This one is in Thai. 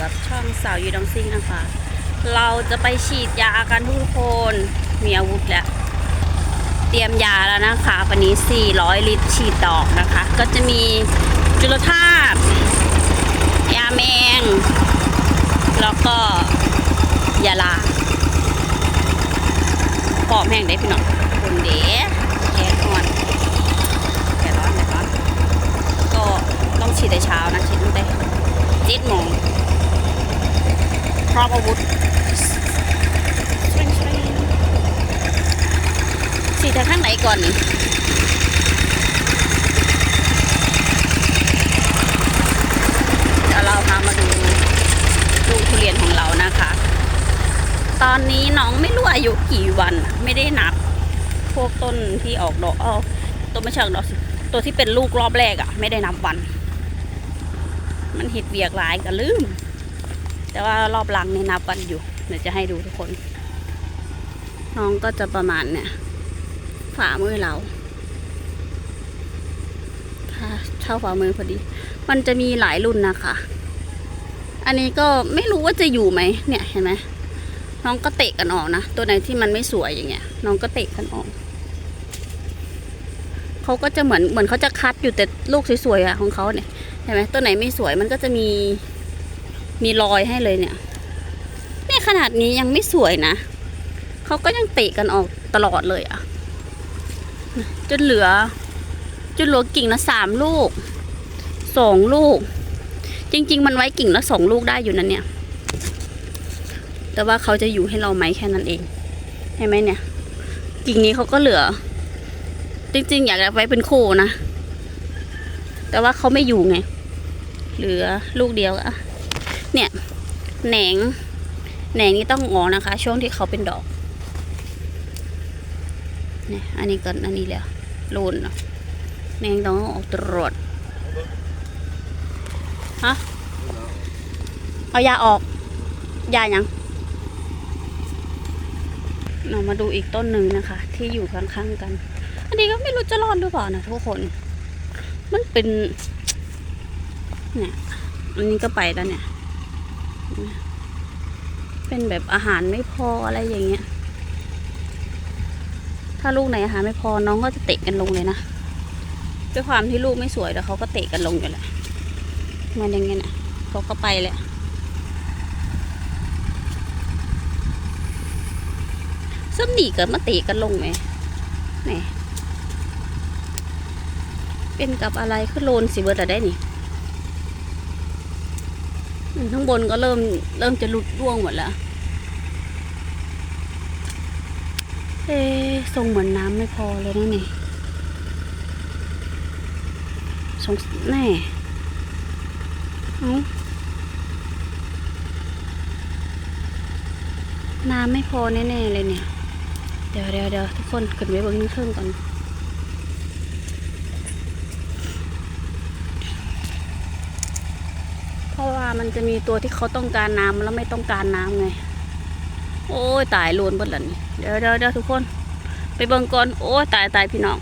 กับช่องสาวยูดองซิงนะคะ เราจะไปฉีดยากันทุกคนมีอาวุธแล้ว เตรียมยาแล้วนะคะ วันนี้ 400 ลิตรฉีดดอกนะคะ ก็จะมีจุลธาตุยาแมง แล้วก็ยาลาพร้อมแห้งได้พี่น้องคนเด๋แกก่อนแกร้อนแกร้อนก็ต้องฉีดแต่เช้านะฉีดตั้งแต่เจ็ดโมง ร้อมอาวุธฉีดจากข้างไหนก่อนนี่เดี๋ยวเราพามาดูลูกทุเรียนของเรานะคะ ตอนนี้น้องไม่รู้อายุกี่วัน ไม่ได้นับ พวกต้นที่ออกดอกออต้นไม่ใช่ออกดอกสิตัวที่เป็นลูกรอบแรกอะ่ะ ไม่ได้นับวัน มันเห็ดเวียกหลายก็ลืม แต่ว่ารอบหลังนี่นับวันอยู่ เดี๋ยวจะให้ดูทุกคน น้องก็จะประมาณเนี่ยฝ่ามือเราถ้าเท่าฝ่ามือพอดี มันจะมีหลายรุ่นนะคะ อันนี้ก็ไม่รู้ว่าจะอยู่ไหมเนี่ยเห็นไหมน้องก็เตะกันออกนะ ตัวไหนที่มันไม่สวยอย่างเงี้ย น้องก็เตะกันออก เขาก็จะเหมือนเหมือนเขาจะคัดอยู่แต่ลูกสวยๆอะของเขาเนี่ยเห็นไหมตัวไหนไม่สวยมันก็จะมี มีรอยให้เลยเนี่ยนี่ขนาดนี้ยังไม่สวยนะเขาก็ยังเตะกันออกตลอดเลยอะจนเหลือ จนเหลือกิ่งละสามลูกสองลูก จริง ๆ มันไว้กิ่งละสองลูกได้อยู่นั่นเนี่ย แต่ว่าเขาจะอยู่ให้เราไหมแค่นั้นเองเห็นไหมเนี่ย กิ่งนี้เขาก็เหลือ จริง ๆ อยากจะไว้เป็นคู่นะ แต่ว่าเขาไม่อยู่ไง เหลือลูกเดียวอะ เนี่ยแหนงแหนงนี่ต้องงอนะคะ ช่วงที่เขาเป็นดอกเนี่ยอันนี้ก่อนอันนี้แล้วรูนเนาะแหนงต้องออกตรวจฮะเอายาออกยายังเรามาดูอีกต้นหนึ่งนะคะ ที่อยู่ข้างๆกัน อันนี้ก็ไม่รู้จะรอดหรือเปล่านะทุกคน มันเป็นเนี่ยอันนี้ก็ไปแล้วเนี่ย เป็นแบบอาหารไม่พออะไรอย่างเงี้ย ถ้าลูกไหนอาหารไม่พอน้องก็จะเตะกันลงเลยนะด้วยความที่ลูกไม่สวยแล้วเขาก็เตะกันลงอยู่แหละมันอย่างเงี้ยนะเขาก็ไปแหละซึ่งหนีกันมาเตะกันลงไหมแหมเป็นกับอะไรคือโลนสิเบิร์ดอะได้นี่ ข้างบนก็เริ่มเริ่มจะหลุดร่วงหมดแล้ว เอ๊ะทรงเหมือนน้ำไม่พอเลยนะนี่สงแน่น้ำไม่พอแน่ๆเลยเนี่ย เดี๋ยวเดี๋ยวเดี๋ยวทุกคนขึ้นไปบนเครื่องก่อน เพราะว่า มันจะมีตัวที่เขาต้องการน้ำแล้วไม่ต้องการน้ำไง โอ้ยตายโลนบดแล้วนี่เดี๋ยวเดี๋ยวเดี๋ยวทุกคน ไปเบิ่งก่อน โอ้ยตายตายพี่น้อง